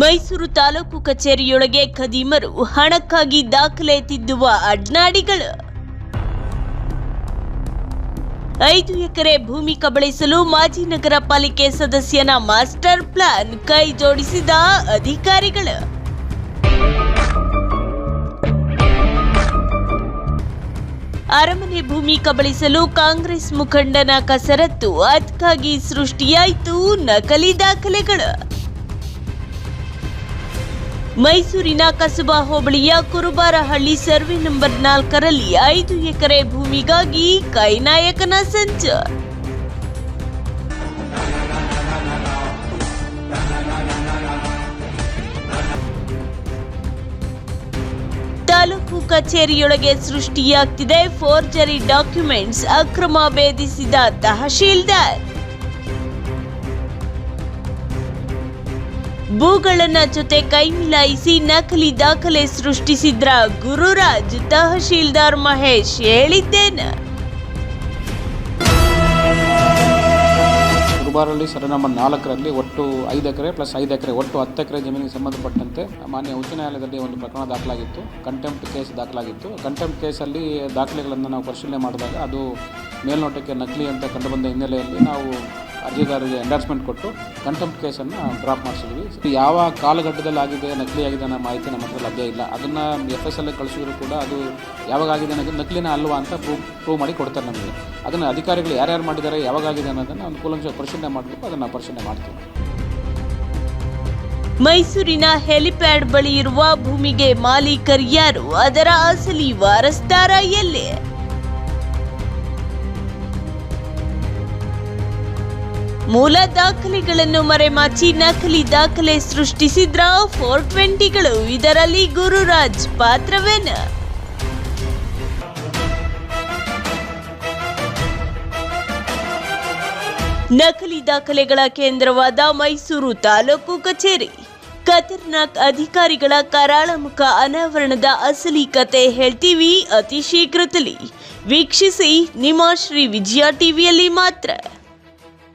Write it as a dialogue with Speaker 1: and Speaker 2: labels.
Speaker 1: ಮೈಸೂರು ತಾಲೂಕು ಕಚೇರಿಯೊಳಗೆ ಖದೀಮರು ಹಣಕ್ಕಾಗಿ ದಾಖಲೆ ತಿದ್ದುವ ಅಡ್ನಾಡಿಗಳು. ಐದು ಎಕರೆ ಭೂಮಿ ಕಬಳಿಸಲು ಮಾಜಿ ನಗರ ಪಾಲಿಕೆ ಸದಸ್ಯನ ಮಾಸ್ಟರ್ ಪ್ಲಾನ್ ಕೈ ಜೋಡಿಸಿದ ಅಧಿಕಾರಿಗಳು. ಅರಮನೆ ಭೂಮಿ ಕಬಳಿಸಲು ಕಾಂಗ್ರೆಸ್ ಮುಖಂಡನ ಕಸರತ್ತು ಅದಕ್ಕಾಗಿ ಸೃಷ್ಟಿಯಾಯಿತು ನಕಲಿ ದಾಖಲೆಗಳು. ಮೈಸೂರಿನ ಕಸಬಾ ಹೋಬಳಿಯ ಕುರುಬಾರಹಳ್ಳಿ ಸರ್ವೆ ನಂಬರ್ ನಾಲ್ಕರಲ್ಲಿ ಐದು ಎಕರೆ ಭೂಮಿಗಾಗಿ ಕೈನಾಯಕನ ಸಂಚು. ತಾಲೂಕು ಕಚೇರಿಯೊಳಗೆ ಸೃಷ್ಟಿಯಾಗ್ತಿದೆ ಫೋರ್ಜರಿ ಡಾಕ್ಯುಮೆಂಟ್ಸ್. ಅಕ್ರಮ ಭೇದಿಸಿದ ತಹಶೀಲ್ದಾರ್. ಭೂಗಳನ್ನ ಜೊತೆ ಕೈ ಮಿಲಾಯಿಸಿ ನಕಲಿ ದಾಖಲೆ ಸೃಷ್ಟಿಸಿದ್ರ ಗುರುರಾಜ್ ತಹಶೀಲ್ದಾರ್ ಮಹೇಶ್ ಹೇಳಿದ್ದೇನೆ.
Speaker 2: ಕುರುಬಾರಳ್ಳಿ ಸರ್ ನಮ್ಮ ನಾಲ್ಕರಲ್ಲಿ ಒಟ್ಟು ಐದು ಎಕರೆ ಪ್ಲಸ್ ಐದು ಎಕರೆ, ಒಟ್ಟು ಹತ್ತು ಎಕರೆ ಜಮೀನಿಗೆ ಸಂಬಂಧಪಟ್ಟಂತೆ ಮಾನ್ಯ ಉಚ್ಚ ನ್ಯಾಯಾಲಯದಲ್ಲಿ ಒಂದು ಪ್ರಕರಣ ದಾಖಲಾಗಿತ್ತು ಕಂಟೆಂಪ್ಟ್ ಕೇಸ್ ದಾಖಲಾಗಿತ್ತು. ಕಂಟೆಂಪ್ಟ್ ಕೇಸಲ್ಲಿ ದಾಖಲೆಗಳನ್ನು ನಾವು ಪರಿಶೀಲನೆ ಮಾಡಿದಾಗ ಅದು ಮೇಲ್ನೋಟಕ್ಕೆ ನಕಲಿ ಅಂತ ಕಂಡುಬಂದ ಹಿನ್ನೆಲೆಯಲ್ಲಿ ನಾವು ಅರ್ಜಿದಾರರಿಗೆ ಎಂಡಾರ್ಸ್ಮೆಂಟ್ ಕೊಟ್ಟು ಕಂಟೆಂಪ್ಟ್ ಕೇಸನ್ನು ಡ್ರಾಪ್ ಮಾಡಿಸಿದ್ವಿ. ಯಾವ ಕಾಲಘಟ್ಟದಲ್ಲಿ ಆಗಿದೆ, ನಕಲಿ ಆಗಿದೆ ಅನ್ನೋ ಮಾಹಿತಿ ನಮ್ಮ ಹತ್ರ ಲಭ್ಯ ಇಲ್ಲ. ಅದನ್ನು ಎಫ್ ಎಸ್ ಎಲ್ ಕಳಿಸಿದ್ರು ಕೂಡ ಅದು ಯಾವಾಗ ಆಗಿದೆ ಅನ್ನೋದು ನಕಲಿನ ಅಲ್ವಾ ಅಂತ ಪ್ರೂವ್ ಪ್ರೂವ್ ಮಾಡಿ ಕೊಡ್ತಾರೆ ನಮಗೆ. ಅದನ್ನು ಅಧಿಕಾರಿಗಳು ಯಾರ್ಯಾರು ಮಾಡಿದ್ದಾರೆ, ಯಾವಾಗ ಆಗಿದೆ ಅನ್ನೋದನ್ನು ಒಂದು ಕೂಲಂಶ ಪರಿಶೀಲನೆ ಮಾಡಬೇಕು ಅದನ್ನು ಪರಿಶೀಲನೆ ಮಾಡ್ತೀವಿ.
Speaker 1: ಮೈಸೂರಿನ ಹೆಲಿಪ್ಯಾಡ್ ಬಳಿ ಇರುವ ಭೂಮಿಗೆ ಮಾಲೀಕರ್ಯಾರು ಅದರ ಅಸಲಿ ವಾರಸ್ದಾರ ಎಲ್ಲಿ? ಮೂಲ ದಾಖಲೆಗಳನ್ನು ಮರೆಮಾಚಿ ನಕಲಿ ದಾಖಲೆ ಸೃಷ್ಟಿಸಿದ್ರ ಫೋರ್ ಟ್ವೆಂಟಿಗಳು. ಇದರಲ್ಲಿ ಗುರುರಾಜ್ ಪಾತ್ರವೇನ? ನಕಲಿ ದಾಖಲೆಗಳ ಕೇಂದ್ರವಾದ ಮೈಸೂರು ತಾಲೂಕು ಕಚೇರಿ. ಖತರ್ನಾಕ್ ಅಧಿಕಾರಿಗಳ ಕರಾಳಮುಖ ಅನಾವರಣದ ಅಸಲಿ ಕತೆ ಹೇಳ್ತೀವಿ ಅತಿ ಶೀಘ್ರದಲ್ಲಿ. ವೀಕ್ಷಿಸಿ ನಿಮ್ಮ ಶ್ರೀ ವಿಜಯ ಟಿವಿಯಲ್ಲಿ ಮಾತ್ರ.